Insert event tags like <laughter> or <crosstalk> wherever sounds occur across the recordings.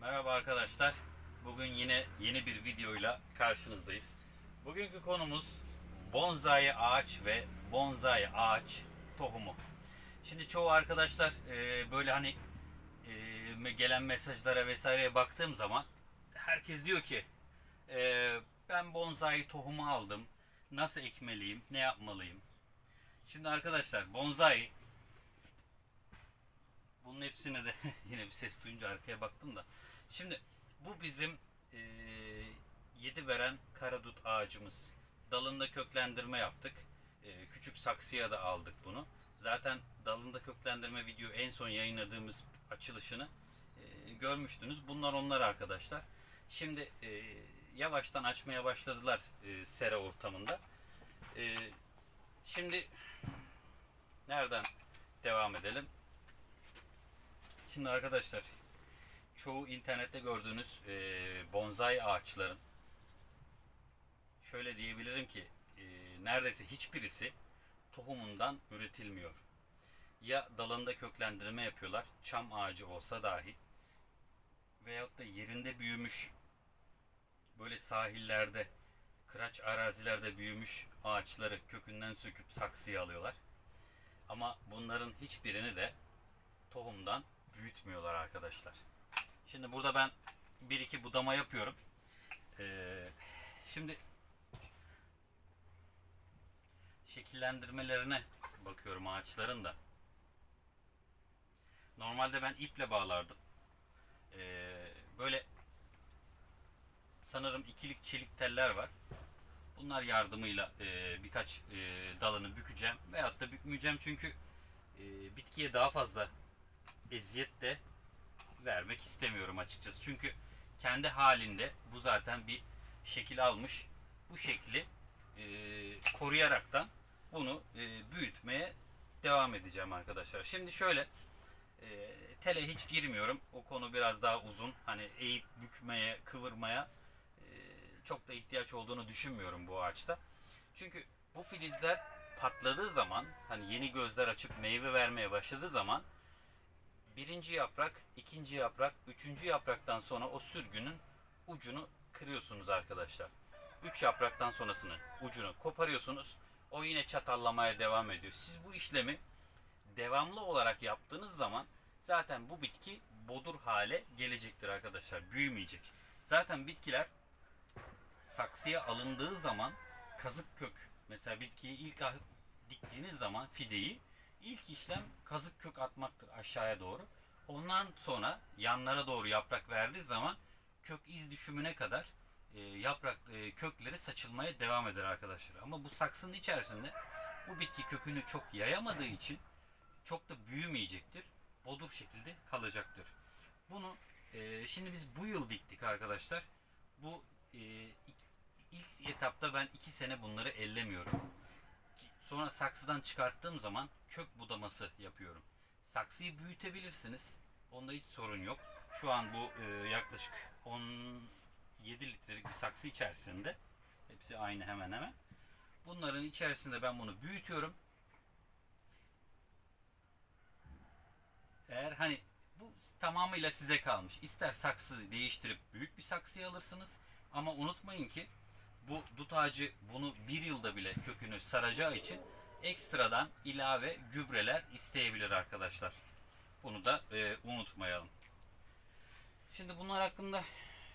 Merhaba arkadaşlar. Bugün yine yeni bir videoyla karşınızdayız. Bugünkü konumuz bonsai ağaç ve bonsai ağaç tohumu. Şimdi çoğu arkadaşlar e, böyle hani e, gelen mesajlara vesaireye baktığım zaman herkes diyor ki e, ben bonsai tohumu aldım. Nasıl ekmeliyim? Ne yapmalıyım? Şimdi arkadaşlar bonsai bunun hepsine de <laughs> yine bir ses duyunca arkaya baktım da. Şimdi bu bizim e, yedi veren karadut ağacımız. Dalında köklendirme yaptık. E, küçük saksıya da aldık bunu. Zaten dalında köklendirme video en son yayınladığımız açılışını e, görmüştünüz. Bunlar onlar arkadaşlar. Şimdi e, yavaştan açmaya başladılar e, sera ortamında. E, şimdi nereden devam edelim? Şimdi arkadaşlar çoğu internette gördüğünüz e, bonsai ağaçların şöyle diyebilirim ki e, neredeyse hiçbirisi tohumundan üretilmiyor. Ya dalında köklendirme yapıyorlar çam ağacı olsa dahi veyahut da yerinde büyümüş böyle sahillerde kıraç arazilerde büyümüş ağaçları kökünden söküp saksıya alıyorlar. Ama bunların hiçbirini de tohumdan büyütmüyorlar arkadaşlar. Şimdi burada ben bir iki budama yapıyorum. Ee, şimdi şekillendirmelerine bakıyorum ağaçların da. Normalde ben iple bağlardım. Ee, böyle sanırım ikilik çelik teller var. Bunlar yardımıyla e, birkaç e, dalını bükeceğim. Veyahut da bükmeyeceğim çünkü e, bitkiye daha fazla eziyet de vermek istemiyorum açıkçası. Çünkü kendi halinde bu zaten bir şekil almış. Bu şekli e, koruyaraktan bunu e, büyütmeye devam edeceğim arkadaşlar. Şimdi şöyle e, tele hiç girmiyorum. O konu biraz daha uzun. Hani eğip bükmeye, kıvırmaya e, çok da ihtiyaç olduğunu düşünmüyorum bu ağaçta. Çünkü bu filizler patladığı zaman hani yeni gözler açıp meyve vermeye başladığı zaman birinci yaprak, ikinci yaprak, üçüncü yapraktan sonra o sürgünün ucunu kırıyorsunuz arkadaşlar. Üç yapraktan sonrasını ucunu koparıyorsunuz. O yine çatallamaya devam ediyor. Siz bu işlemi devamlı olarak yaptığınız zaman zaten bu bitki bodur hale gelecektir arkadaşlar. Büyümeyecek. Zaten bitkiler saksıya alındığı zaman kazık kök mesela bitkiyi ilk diktiğiniz zaman fideyi ilk işlem kazık kök atmaktır aşağıya doğru. Ondan sonra yanlara doğru yaprak verdiği zaman kök iz düşümüne kadar e, yaprak e, kökleri saçılmaya devam eder arkadaşlar. Ama bu saksının içerisinde bu bitki kökünü çok yayamadığı için çok da büyümeyecektir. Bodur şekilde kalacaktır. Bunu e, şimdi biz bu yıl diktik arkadaşlar. Bu e, ilk etapta ben iki sene bunları ellemiyorum. Sonra saksıdan çıkarttığım zaman kök budaması yapıyorum. Saksıyı büyütebilirsiniz. Onda hiç sorun yok. Şu an bu e, yaklaşık 17 litrelik bir saksı içerisinde. Hepsi aynı hemen hemen. Bunların içerisinde ben bunu büyütüyorum. Eğer hani bu tamamıyla size kalmış. İster saksı değiştirip büyük bir saksıya alırsınız. Ama unutmayın ki bu dut ağacı bunu bir yılda bile kökünü saracağı için ekstradan ilave gübreler isteyebilir arkadaşlar. Bunu da e, unutmayalım. Şimdi bunlar hakkında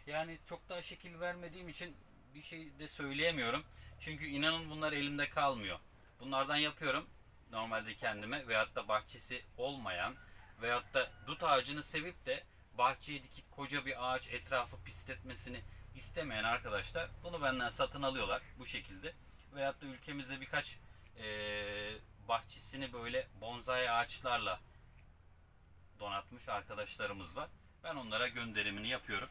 yani çok daha şekil vermediğim için bir şey de söyleyemiyorum. Çünkü inanın bunlar elimde kalmıyor. Bunlardan yapıyorum normalde kendime veyahut da bahçesi olmayan veyahut da dut ağacını sevip de bahçeye dikip koca bir ağaç etrafı pisletmesini istemeyen arkadaşlar bunu benden satın alıyorlar bu şekilde. Veyahut da ülkemizde birkaç e, bahçesini böyle bonsai ağaçlarla donatmış arkadaşlarımız var. Ben onlara gönderimini yapıyorum.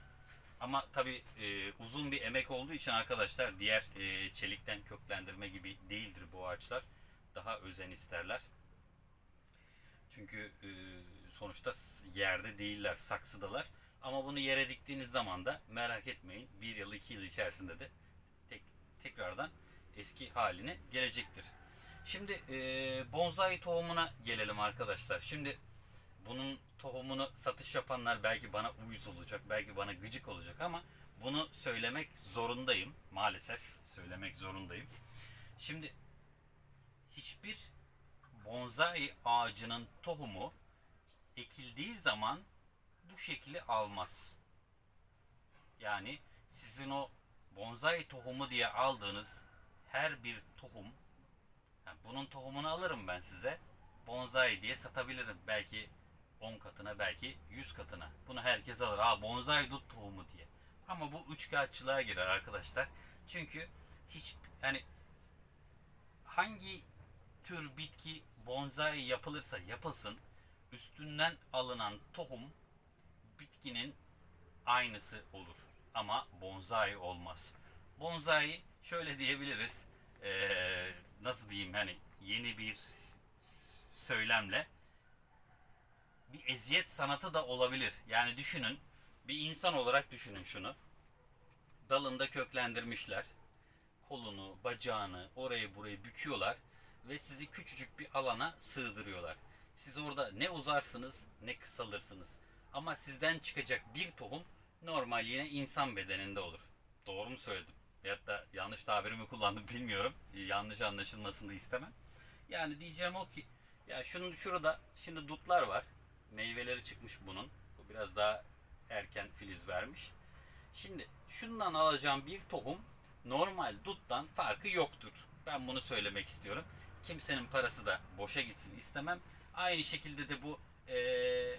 Ama tabi e, uzun bir emek olduğu için arkadaşlar diğer e, çelikten köklendirme gibi değildir bu ağaçlar. Daha özen isterler. Çünkü e, sonuçta yerde değiller, saksıdalar. Ama bunu yere diktiğiniz zaman da merak etmeyin bir yıl iki yıl içerisinde de tek, tekrardan eski haline gelecektir. Şimdi e, bonsai tohumuna gelelim arkadaşlar. Şimdi bunun tohumunu satış yapanlar belki bana uyuz olacak, belki bana gıcık olacak ama bunu söylemek zorundayım. Maalesef söylemek zorundayım. Şimdi hiçbir bonsai ağacının tohumu ekildiği zaman bu şekli almaz. Yani sizin o bonsai tohumu diye aldığınız her bir tohum yani bunun tohumunu alırım ben size. Bonsai diye satabilirim. Belki 10 katına belki 100 katına. Bunu herkes alır. Aa bonsai dut tohumu diye. Ama bu üçkağıtçılığa girer arkadaşlar. Çünkü hiç yani hangi tür bitki bonsai yapılırsa yapılsın üstünden alınan tohum bitkinin aynısı olur. Ama bonsai olmaz. Bonsai şöyle diyebiliriz. Ee, nasıl diyeyim hani yeni bir söylemle bir eziyet sanatı da olabilir. Yani düşünün bir insan olarak düşünün şunu. Dalında köklendirmişler. Kolunu, bacağını orayı burayı büküyorlar ve sizi küçücük bir alana sığdırıyorlar. Siz orada ne uzarsınız ne kısalırsınız. Ama sizden çıkacak bir tohum normal yine insan bedeninde olur. Doğru mu söyledim? Veyahut da yanlış tabirimi kullandım bilmiyorum. Yanlış anlaşılmasını istemem. Yani diyeceğim o ki ya şunun şurada şimdi dutlar var. Meyveleri çıkmış bunun. Bu biraz daha erken filiz vermiş. Şimdi şundan alacağım bir tohum normal duttan farkı yoktur. Ben bunu söylemek istiyorum. Kimsenin parası da boşa gitsin istemem. Aynı şekilde de bu eee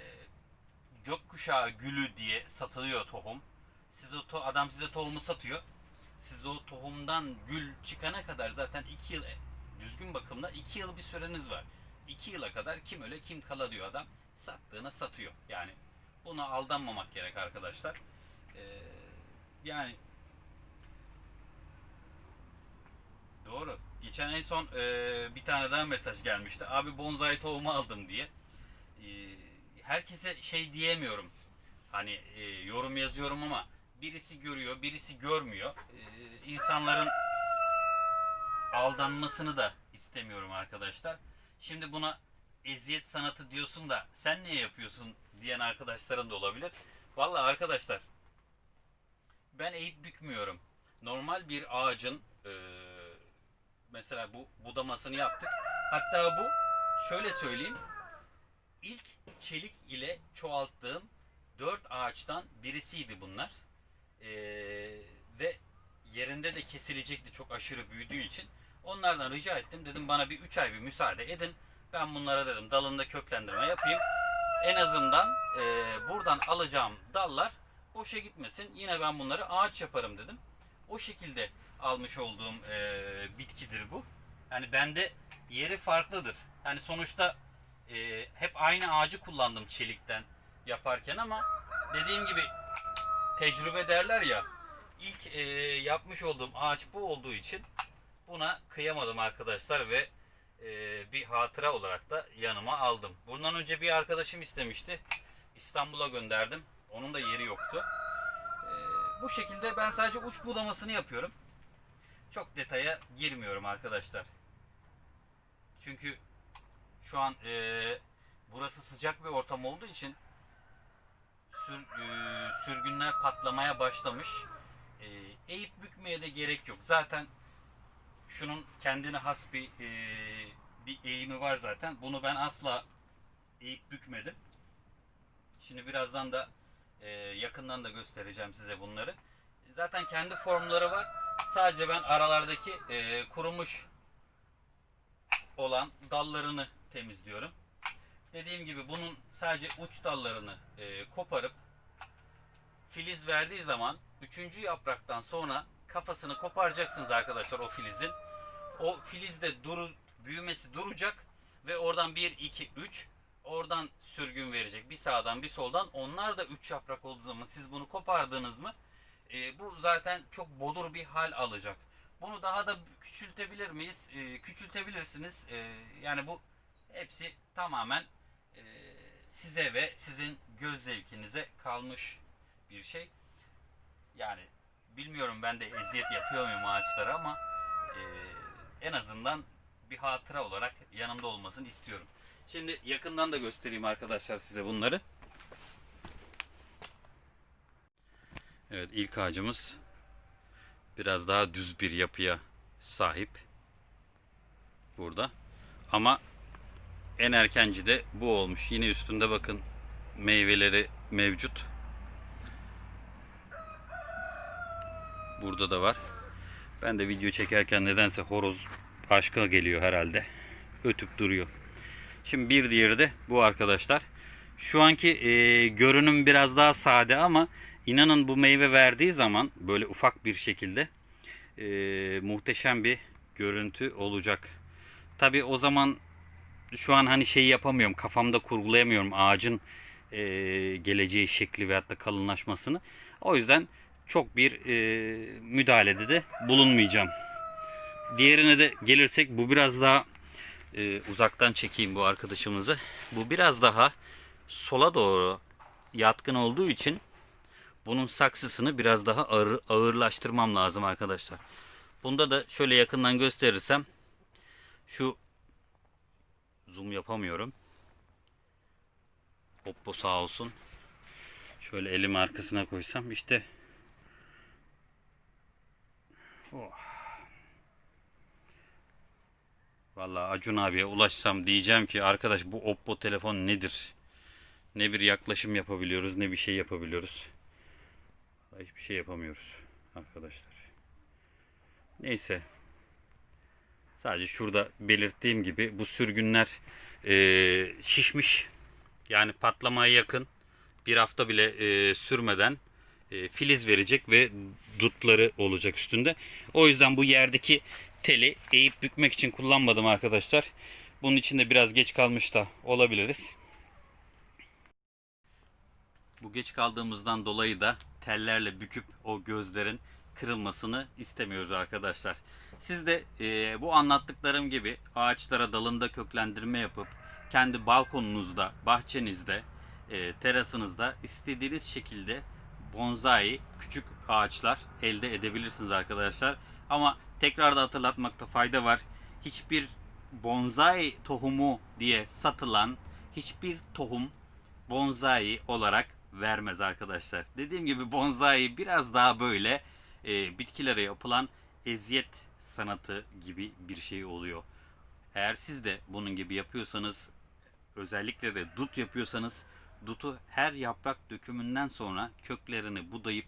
gökkuşağı gülü diye satılıyor tohum. Siz o to- adam size tohumu satıyor. Siz o tohumdan gül çıkana kadar zaten 2 yıl düzgün bakımla 2 yıl bir süreniz var. 2 yıla kadar kim öyle kim kala diyor adam. Sattığına satıyor. Yani buna aldanmamak gerek arkadaşlar. Ee, yani doğru. Geçen en son e, bir tane daha mesaj gelmişti. Abi bonsai tohumu aldım diye. Herkese şey diyemiyorum. Hani e, yorum yazıyorum ama birisi görüyor, birisi görmüyor. Ee, insanların aldanmasını da istemiyorum arkadaşlar. Şimdi buna eziyet sanatı diyorsun da sen niye yapıyorsun diyen arkadaşların da olabilir. Vallahi arkadaşlar ben eğip bükmüyorum. Normal bir ağacın e, mesela bu budamasını yaptık. Hatta bu şöyle söyleyeyim. İlk çelik ile çoğalttığım dört ağaçtan birisiydi bunlar. E, ve yerinde de kesilecekti çok aşırı büyüdüğü için. Onlardan rica ettim. Dedim bana bir 3 ay bir müsaade edin. Ben bunlara dedim dalında köklendirme yapayım. En azından e, buradan alacağım dallar boşa gitmesin. Yine ben bunları ağaç yaparım dedim. O şekilde almış olduğum e, bitkidir bu. Yani bende yeri farklıdır. Yani sonuçta e, hep aynı ağacı kullandım çelikten yaparken ama dediğim gibi tecrübe derler ya ilk e, yapmış olduğum ağaç bu olduğu için buna kıyamadım arkadaşlar ve e, bir hatıra olarak da yanıma aldım. Bundan önce bir arkadaşım istemişti. İstanbul'a gönderdim. Onun da yeri yoktu. E, bu şekilde ben sadece uç budamasını yapıyorum. Çok detaya girmiyorum arkadaşlar. Çünkü şu an e, burası sıcak bir ortam olduğu için sür, e, sürgünler patlamaya başlamış. E, eğip bükmeye de gerek yok. Zaten şunun kendine has bir e, bir eğimi var zaten. Bunu ben asla eğip bükmedim. Şimdi birazdan da e, yakından da göstereceğim size bunları. Zaten kendi formları var. Sadece ben aralardaki e, kurumuş olan dallarını temizliyorum. Dediğim gibi bunun sadece uç dallarını e, koparıp filiz verdiği zaman üçüncü yapraktan sonra kafasını koparacaksınız arkadaşlar o filizin. O filiz de duru, büyümesi duracak ve oradan 1, 2, 3 oradan sürgün verecek. Bir sağdan bir soldan. Onlar da 3 yaprak olduğu zaman siz bunu kopardınız mı e, bu zaten çok bodur bir hal alacak. Bunu daha da küçültebilir miyiz? E, küçültebilirsiniz. E, yani bu hepsi tamamen e, size ve sizin göz zevkinize kalmış bir şey. Yani bilmiyorum ben de eziyet yapıyor muyum ağaçlara ama e, en azından bir hatıra olarak yanımda olmasını istiyorum. Şimdi yakından da göstereyim arkadaşlar size bunları. Evet ilk ağacımız biraz daha düz bir yapıya sahip. Burada. Ama en erkenci de bu olmuş. Yine üstünde bakın meyveleri mevcut. Burada da var. Ben de video çekerken nedense horoz aşka geliyor herhalde. Ötüp duruyor. Şimdi bir diğeri de bu arkadaşlar. Şu anki e, görünüm biraz daha sade ama inanın bu meyve verdiği zaman böyle ufak bir şekilde e, muhteşem bir görüntü olacak. Tabi o zaman şu an hani şey yapamıyorum kafamda kurgulayamıyorum ağacın e, geleceği şekli veyahut da kalınlaşmasını. O yüzden çok bir e, müdahalede de bulunmayacağım. Diğerine de gelirsek bu biraz daha e, uzaktan çekeyim bu arkadaşımızı. Bu biraz daha sola doğru yatkın olduğu için bunun saksısını biraz daha ağır, ağırlaştırmam lazım arkadaşlar. Bunda da şöyle yakından gösterirsem şu zoom yapamıyorum. Oppo sağ olsun. Şöyle elimi arkasına koysam işte Oh. Vallahi Acun abiye ulaşsam diyeceğim ki arkadaş bu Oppo telefon nedir? Ne bir yaklaşım yapabiliyoruz ne bir şey yapabiliyoruz. Hiçbir şey yapamıyoruz arkadaşlar. Neyse. Sadece şurada belirttiğim gibi bu sürgünler eee, şişmiş. Yani patlamaya yakın. Bir hafta bile eee, sürmeden e, filiz verecek ve dutları olacak üstünde. O yüzden bu yerdeki teli eğip bükmek için kullanmadım arkadaşlar. Bunun için de biraz geç kalmış da olabiliriz. Bu geç kaldığımızdan dolayı da tellerle büküp o gözlerin kırılmasını istemiyoruz arkadaşlar. Siz de e, bu anlattıklarım gibi ağaçlara dalında köklendirme yapıp kendi balkonunuzda, bahçenizde, e, terasınızda istediğiniz şekilde bonsai küçük ağaçlar elde edebilirsiniz arkadaşlar. Ama tekrar da hatırlatmakta fayda var. Hiçbir bonsai tohumu diye satılan hiçbir tohum bonsai olarak vermez arkadaşlar. Dediğim gibi bonsai biraz daha böyle e, bitkilere yapılan eziyet sanatı gibi bir şey oluyor. Eğer siz de bunun gibi yapıyorsanız özellikle de dut yapıyorsanız dutu her yaprak dökümünden sonra köklerini budayıp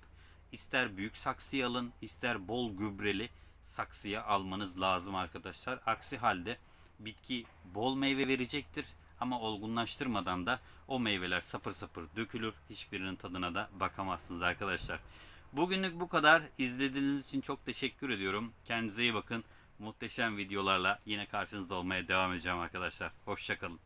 ister büyük saksıya alın ister bol gübreli saksıya almanız lazım arkadaşlar. Aksi halde bitki bol meyve verecektir ama olgunlaştırmadan da o meyveler sapır sapır dökülür. Hiçbirinin tadına da bakamazsınız arkadaşlar. Bugünlük bu kadar. İzlediğiniz için çok teşekkür ediyorum. Kendinize iyi bakın. Muhteşem videolarla yine karşınızda olmaya devam edeceğim arkadaşlar. Hoşçakalın.